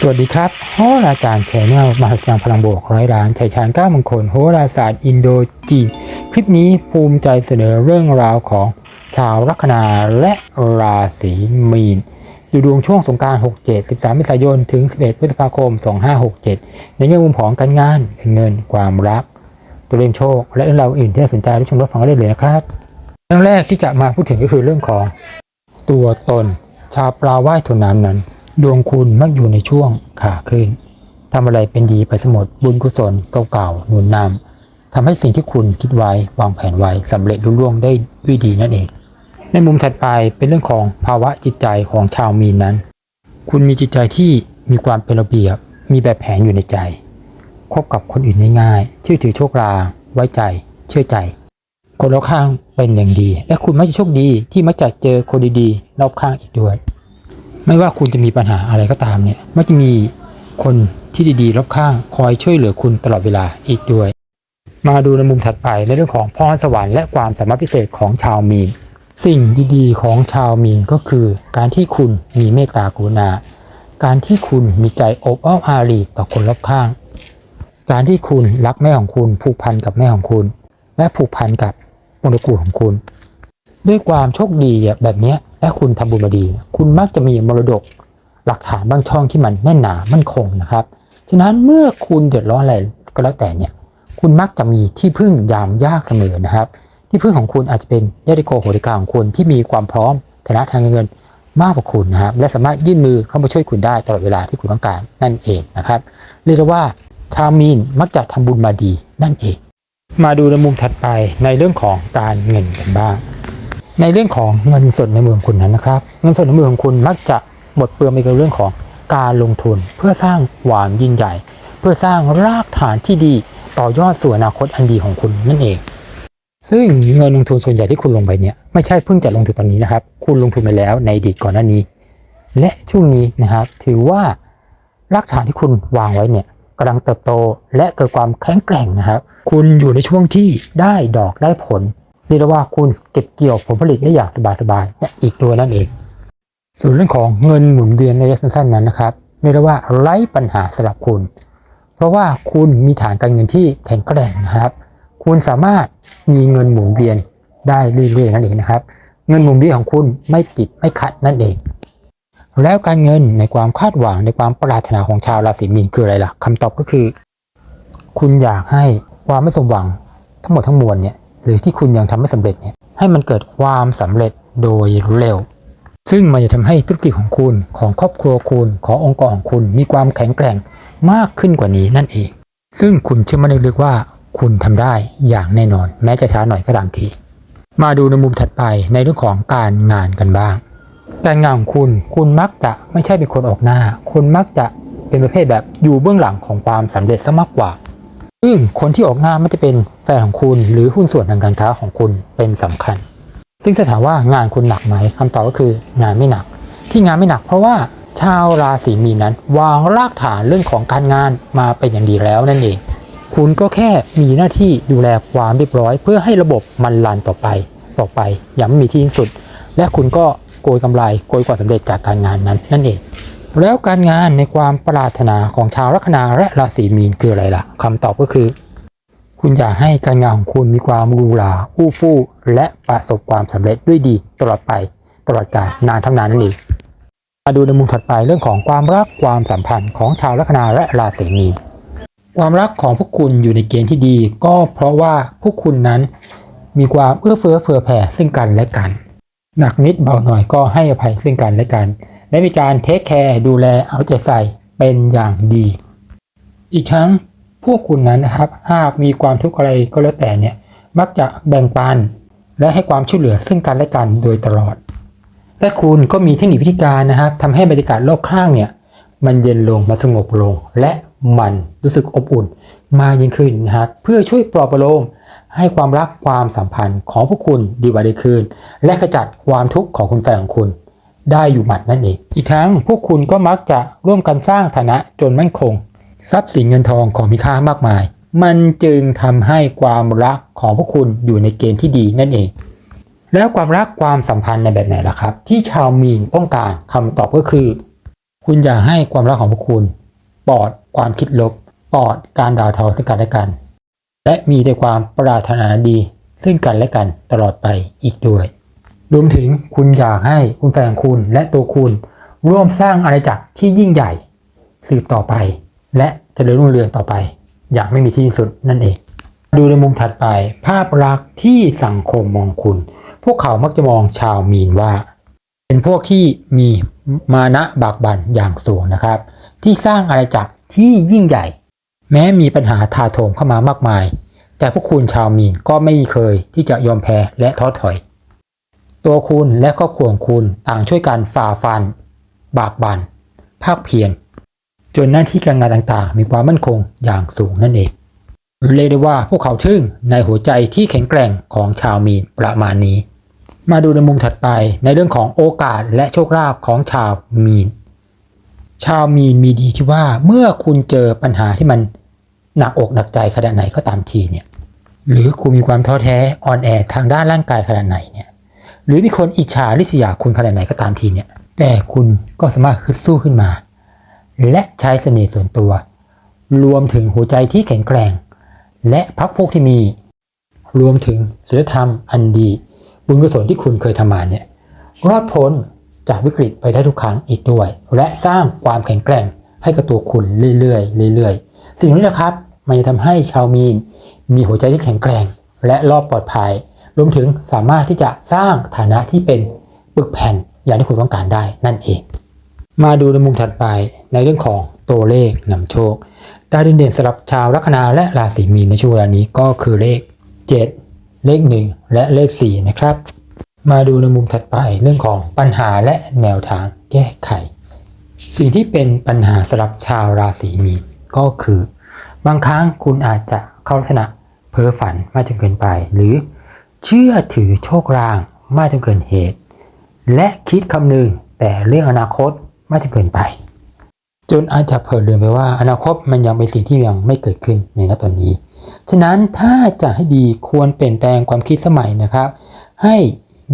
สวัสดีครับโหราจารย์แชนแนลมหัศจรรย์พลังบวกร้อยล้านชัยชาญเก้ามงคลโหราศาสตร์อินโดจีนคลิปนี้ภูมิใจเสนอเรื่องราวของชาวลัคนาและราศีมีนดูดวงช่วงสงกราร 67 13เมษายน ถึง 11 พฤษภาคม 2567 ในแง่มุมของการงาน เงิน ความรัก ตัวเลขโชค และเรื่องราวอื่นที่น่าสนใจรับชมรับฟังกันได้เลยนะครับ เรื่องแรกที่จะมาพูดถึงก็คือเรื่องของตัวตน ชาวปลาว่ายทนน้ำนั้น ดวงคุณมักอยู่ในช่วงขาขึ้นทำอะไรเป็นดีไปสมดบุญกุศลเก่าๆหนุนนำทำให้สิ่งที่คุณคิดไว้วางแผนไว้สำเร็จรุ่ล่วงได้ด้วยดีนั่นเอง ในมุมถัดไปเป็นเรื่องของภาวะจิตใจของชาวมีนนั้น คุณมีจิตใจที่มีความเป็นระเบียบ มีแบบแผนอยู่ในใจ คบกับคนอื่นง่ายๆเชื่อถือโชคลาไว้ใจ เชื่อใจ คนรอบข้างเป็นอย่างดี และคุณมักจะโชคดีที่มักจะเจอคนดีๆรอบข้างอีกด้วย ไม่ว่าคุณจะมีปัญหาอะไรก็ตามเนี่ยมักจะมีคนที่ดีๆรอบข้างคอยช่วยเหลือคุณตลอดเวลาอีกด้วย มาดูในมุมถัดไปในเรื่องของพรสวรรค์และความสามารถพิเศษของชาวมีน สิ่งดีๆ ของชาวมีนก็คือ การที่คุณมีเมตตากรุณา การที่คุณมีใจอบอ้อมอารีต่อคนรอบข้าง การที่คุณรักแม่ของคุณผูกพันกับแม่ของคุณ และผูกพันกับวงตระกูลของคุณ ด้วยความโชคดีแบบนี้และคุณทำบุญมาดี คุณมักจะมีมรดกหลักฐานบางช่องที่มันแน่นหนามั่นคงนะครับ ฉะนั้นเมื่อคุณเดือดร้อนอะไรก็แล้วแต่เนี่ย คุณมักจะมีที่พึ่งยามยากเสมอนะครับ ที่พึ่งของคุณอาจจะเป็นญาติโกโหติกาของคุณที่มีความพร้อมฐานะทางเงินมากกว่าคุณนะครับ และสามารถยื่นมือเข้ามาช่วยคุณได้ตลอดเวลาที่คุณต้องการนั่นเองนะครับ เรียกว่าชาวมีนมักจะทำบุญมาดีนั่นเอง มาดูในมุมถัดไปในเรื่องของการเงินกันบ้าง ในเรื่องของเงินสดในเมืองคุณนั้นนะครับ เงินสดในเมืองคุณมักจะหมดเปลืองไปกับเรื่องของการลงทุน เพื่อสร้างความยิ่งใหญ่ เพื่อสร้างรากฐานที่ดีต่อยอดสู่อนาคตอันดีของคุณนั่นเอง ซึ่งเงินลงทุนส่วนใหญ่ที่คุณลงไปเนี่ยไม่ใช่เพิ่งจะลงทุนตอนนี้นะครับ คุณลงทุนไปแล้วในอดีตก่อนหน้านี้ และช่วงนี้นะครับถือว่ารากฐานที่คุณวางไว้เนี่ยกำลังเติบโตและเกิดความแข็งแกร่งนะครับ คุณอยู่ในช่วงที่ได้ดอกได้ผล เรียกว่าคุณเก็บเกี่ยวผลผลิตได้อย่างสบายๆเนี่ยอีกตัวนั่นเอง ส่วนเรื่องของเงินหมุนเวียนระยะสั้นๆนั้นนะครับเรียกว่าไร้ปัญหาสำหรับคุณ เพราะว่าคุณมีฐานการเงินที่แข็งแกร่งนะครับ คุณสามารถมีเงินหมุนเวียนได้เรื่อยๆนั่นเองนะครับ เงินหมุนเวียนของคุณไม่ติดไม่ขัดนั่นเอง แล้วการเงินในความคาดหวังในความปรารถนาของชาวราศีมีนคืออะไรล่ะคำตอบก็คือ คุณอยากให้ความไม่สมหวังทั้งหมดทั้งมวลเนี่ย หรือที่คุณยังทำไม่สำเร็จเนี่ยให้มันเกิดความสำเร็จโดยเร็ว ซึ่งมันจะทำให้ธุรกิจของคุณของครอบครัวคุณขององค์กรของคุณมีความแข็งแกร่งมากขึ้นกว่านี้นั่นเอง ซึ่งคุณเชื่อมั่นลึกๆว่าคุณทำได้อย่างแน่นอน แม้จะช้าหน่อยก็ตามที มาดูในมุมถัดไปในเรื่องของการงานกันบ้าง การงานของคุณคุณมักจะไม่ใช่เป็นคนออกหน้า คุณมักจะเป็นประเภทแบบอยู่เบื้องหลังของความสำเร็จซะมากกว่า ซึ่งคนที่ออกหน้าไม่จะเป็นแฟนของคุณหรือหุ้นส่วนทางการค้าของคุณเป็นสำคัญ ซึ่งถ้าถามว่างานคุณหนักไหมคำตอบก็คืองานไม่หนัก ที่งานไม่หนัก เพราะว่าชาวราศีมีนนั้น วางรากฐานเรื่องของการงานมาเป็นอย่างดีแล้วนั่นเอง คุณก็แค่มีหน้าที่ดูแลความเรียบร้อย เพื่อให้ระบบมันรันต่อไป ต่อไปอย่างไม่มีที่สิ้นสุด และคุณก็โกยกำไรโกยความสำเร็จจากการงานนั้นนั่นเอง แล้วการงานในความปรารถนาของชาวลัคนาและราศีมีนคืออะไรล่ะคำตอบก็คือ คุณอยากให้การงานของคุณมีความรูหราอู้ฟู่และประสบความสำเร็จด้วยดีตลอดไปตลอดกาลนานทั้งนานนั่นเองมาดูในมุมถัดไปเรื่องของความรักความสัมพันธ์ของชาวลัคนาและราศีมีนความรักของพวกคุณอยู่ในเกณฑ์ที่ดี ก็เพราะว่าพวกคุณนั้นมีความเอื้อเฟื้อเผื่อแผ่ซึ่งกันและกัน หนักนิดเบาหน่อยก็ให้อภัยซึ่งกันและกัน และมีการเทคแคร์ดูแลเอาใจใส่เป็นอย่างดี อีกทั้งพวกคุณนั้นนะครับ หากมีความทุกข์อะไรก็แล้วแต่เนี่ย มักจะแบ่งปัน และให้ความช่วยเหลือซึ่งกันและกันโดยตลอด และคุณก็มีเทคนิควิธีการนะครับทำให้บรรยากาศรอบข้างเนี่ย มันเย็นลงมาสงบลง และมันรู้สึกอบอุ่นมากยิ่งขึ้นนะครับเพื่อช่วยปลอบประโลมให้ความรักความสัมพันธ์ของพวกคุณดีกว่าดีขึ้น และขจัดความทุกข์ของคุณแฟนของคุณ ได้อยู่หมัดนั่นเอง อีกทั้งพวกคุณก็มักจะร่วมกันสร้างฐานะจนมั่นคง ทรัพย์สินเงินทองของมีค่ามากมาย มันจึงทำให้ความรักของพวกคุณอยู่ในเกณฑ์ที่ดีนั่นเอง แล้วความรักความสัมพันธ์ในแบบไหนล่ะครับ ที่ชาวมีนต้องการคำตอบก็คือ คุณอย่าให้ความรักของพวกคุณ ปลอดความคิดลบ ปลอดการด่าทอซึ่งกันและกัน และมีแต่ความปรารถนาดีซึ่งกันและกันตลอดไปอีกด้วย รวมถึงคุณอยากให้คุณแฟนคุณและตัวคุณ ร่วมสร้างอาณาจักรที่ยิ่งใหญ่ สืบต่อไป และเจริญรุ่งเรืองต่อไป อย่างไม่มีที่สิ้นสุดนั่นเอง ดูในมุมถัดไป ภาพลักษณ์ที่สังคมมองคุณ พวกเขามักจะมองชาวมีนว่า เป็นพวกที่มีมานะบากบั่นอย่างสูงนะครับ ที่สร้างอาณาจักรที่ยิ่งใหญ่ แม้มีปัญหาถาโถมเข้ามามากมาย แต่พวกคุณชาวมีนก็ไม่เคยที่จะยอมแพ้และท้อถอย ตัวคุณและครอบครัวของคุณต่างช่วยกันฝ่าฟัน บากบัน่นภาคเพียรจนหน้าที่การงานต่างๆ มีความมั่นคงอย่างสูงนั่นเอง เรียกได้ว่าพวกเขาทึ่งในหัวใจที่แข็งแกร่งของชาวมีนประมาณนี้ มาดูในมุมถัดไปในเรื่องของโอกาสและโชคลาภของชาวมีน ชาวมีนมีดีที่ว่าเมื่อคุณเจอปัญหาที่มันหนักอกหนักใจขนาดไหนก็ตามทีเนี่ยหรือคุณมีความท้อแท้อ่อนแอทางด้านร่างกายขนาดไหนเนี่ย หรือมีคนอิจฉาริษยาคุณขนาดไหนก็ตามทีเนี่ย แต่คุณก็สามารถฮึดสู้ขึ้นมา และใช้เสน่ห์ส่วนตัว รวมถึงหัวใจที่แข็งแกร่ง และพักพวกที่มี รวมถึงศีลธรรมอันดี บุญกุศลที่คุณเคยทำมาเนี่ยรอดพ้นจากวิกฤตไปได้ทุกครั้งอีกด้วย และสร้างความแข็งแกร่งให้กับตัวคุณเรื่อยๆเรื่อยๆ สิ่งนี้นะครับ มันจะทำให้ชาวมีน มีหัวใจที่แข็งแกร่ง และรอบปลอดภัย รวมถึงสามารถที่จะสร้างฐานะที่เป็นปึกแผ่นอย่างที่คุณต้องการได้นั่นเอง มาดูในมุมถัดไปในเรื่องของตัวเลขนำโชคดาวเด่นๆสำหรับชาวลัคนาและราศีมีนในช่วงเวลานี้ก็คือเลข 7 เลข 1 และเลข 4 นะครับ มาดูในมุมถัดไปเรื่องของปัญหาและแนวทางแก้ไข สิ่งที่เป็นปัญหาสำหรับชาวราศีมีนก็คือ บางครั้งคุณอาจจะเข้าลักษณะเพ้อฝันมากจนเกินไป หรือ เชื่อถือโชคลางมากจนเกินเหตุ และคิดคำนึงแต่เรื่องอนาคตมากจนเกินไป จนอาจจะเผลอลืมไปว่าอนาคตมันยังเป็นสิ่งที่ยังไม่เกิดขึ้นในณตอนนี้ ฉะนั้นถ้าจะให้ดีควรเปลี่ยนแปลงความคิดสมัยนะครับ ให้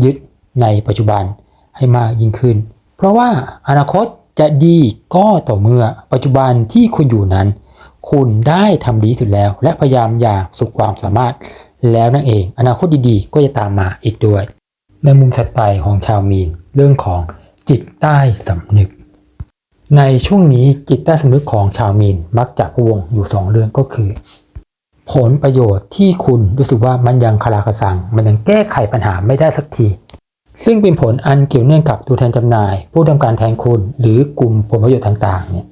ยึดในปัจจุบันให้มากยิ่งขึ้น เพราะว่าอนาคตจะดีก็ต่อเมื่อปัจจุบันที่คุณอยู่นั้น คุณได้ทำดีสุดแล้ว และพยายามอย่างสุดความสามารถ แล้วนั่นเอง อนาคตดีๆ ก็จะตามมาอีกด้วย ในมุมถัดไปของชาวมีน เรื่องของจิตใต้สำนึก ในช่วงนี้จิตใต้สำนึกของชาวมีนมักจะพวงอยู่สองเรื่องก็คือ ผลประโยชน์ที่คุณรู้สึกว่ามันยังคลากราคาซัง มันยังแก้ไขปัญหาไม่ได้สักที ซึ่งเป็นผลอันเกี่ยวเนื่องกับตัวแทนจำหน่าย ผู้ทำการแทนคุณหรือกลุ่มผลประโยชน์ต่างๆเนี่ย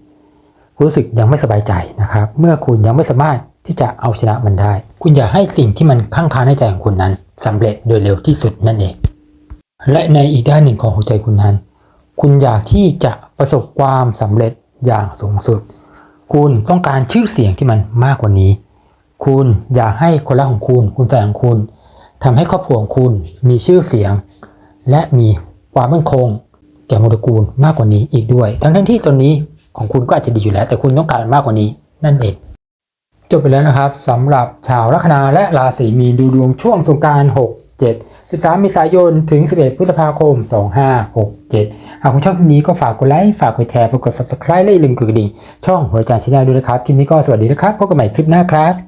รู้สึกยังไม่สบายใจนะครับ เมื่อคุณยังไม่สามารถ ที่จะเอาชนะมันได้ คุณอย่าให้สิ่งที่มันข้างค้างในใจของคุณนั้นสำเร็จโดยเร็วที่สุดนั่นเอง และในอีกด้านหนึ่งของหัวใจคุณนั้น คุณอยากที่จะประสบความสำเร็จอย่างสูงสุด คุณต้องการชื่อเสียงที่มันมากกว่านี้ คุณอยากให้คนรักของคุณ คุณแฟนของคุณทำให้ครอบครัวของคุณมีชื่อเสียง และมีความมั่นคง แก่มรกูลมากกว่านี้อีกด้วย ทั้งทั้งที่ตอนนี้ของคุณก็อาจจะดีอยู่แล้ว แต่คุณต้องการมากกว่านี้นั่นเอง จบไปแล้วนะครับสำหรับชาวลัคนาและราศีมีนดูดวงช่วงสงกราร6 7 13เมษายนถึง 11 พฤษภาคม 2567 หากคุณชอบคลิปนี้ก็ฝากกดไลค์ฝากกดแชร์ฝากกด subscribe และอย่าลืมกดกระดิ่ง ช่องหัวใจชาแนลด้วยนะครับ คลิปนี้ก็สวัสดีนะครับ พบกันใหม่คลิปหน้าครับ